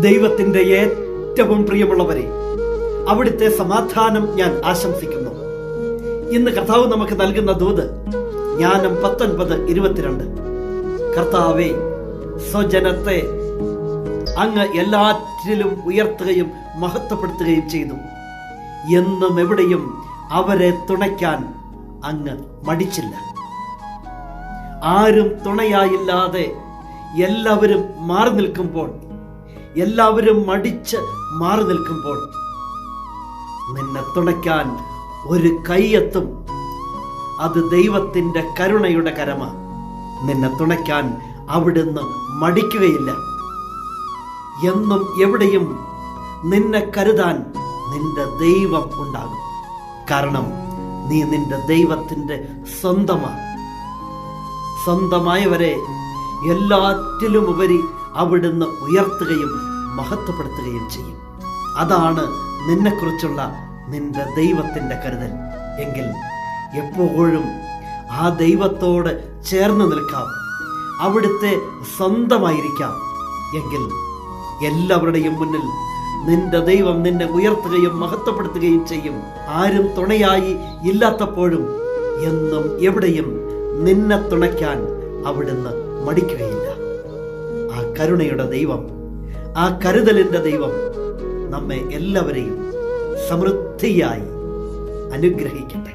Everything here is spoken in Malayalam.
ദൈവത്തിന്റെ ഏറ്റവും പ്രിയമുള്ളവരെ അവിടുത്തെ സമാധാനം ഞാൻ ആശംസിക്കുന്നു. ഇന്ന് കർത്താവ് നമുക്ക് നൽകുന്ന ദൂത് ജ്ഞാനം പത്തൊൻപത് ഇരുപത്തിരണ്ട്. കർത്താവെ സ്വജനത്തെ അങ്ങ് എല്ലാറ്റിലും ഉയർത്തുകയും മഹത്വപ്പെടുത്തുകയും ചെയ്തു. എന്നും എവിടെയും അവരെ തുണയ്ക്കാൻ അങ്ങ് മടിച്ചില്ല. ആരും തുണയായില്ലാതെ എല്ലാവരും മാറി നിൽക്കുമ്പോൾ എല്ലാവരും മടിച്ച് മാറി നിൽക്കുമ്പോൾ നിന്നെ തുണയ്ക്കാൻ ഒരു കൈയെത്തും അത് ദൈവത്തിന്റെ കരുണയുടെ കരമ. നിന്നെ തുണയ്ക്കാൻ അവിടുന്ന് മടിക്കുകയില്ല. എന്നും എവിടെയും നിന്നെ കരുതാൻ നിന്റെ ദൈവം ഉണ്ടാകും. കാരണം നീ നിന്റെ ദൈവത്തിന്റെ സ്വന്തമാണ് സ്വന്തമായവരെ എല്ലാറ്റിലും ഉപരി അവിടുന്ന് ഉയർത്തുകയും മഹത്വപ്പെടുത്തുകയും ചെയ്യും. അതാണ് നിന്നെക്കുറിച്ചുള്ള നിന്റെ ദൈവത്തിന്റെ കരുതൽ. എങ്കിൽ എപ്പോഴും ആ ദൈവത്തോട് ചേർന്ന് നിൽക്കാം. അവിടുത്തെ സ്വന്തമായിരിക്കാം. എങ്കിൽ എല്ലാവരുടെയും മുന്നിൽ നിന്റെ ദൈവം നിന്നെ ഉയർത്തുകയും മഹത്വപ്പെടുത്തുകയും ചെയ്യും. ആരും തുണയായി ഇല്ലാത്തപ്പോഴും എന്നും എവിടെയും നിന്നെ തുണയ്ക്കാൻ അവിടുന്ന് മടിക്കുകയില്ല. ആ കരുണയുടെ ദൈവം ആ കരുതലിന്റെ ദൈവം നമ്മെ എല്ലാവരെയും സമൃദ്ധിയായി അനുഗ്രഹിക്കട്ടെ.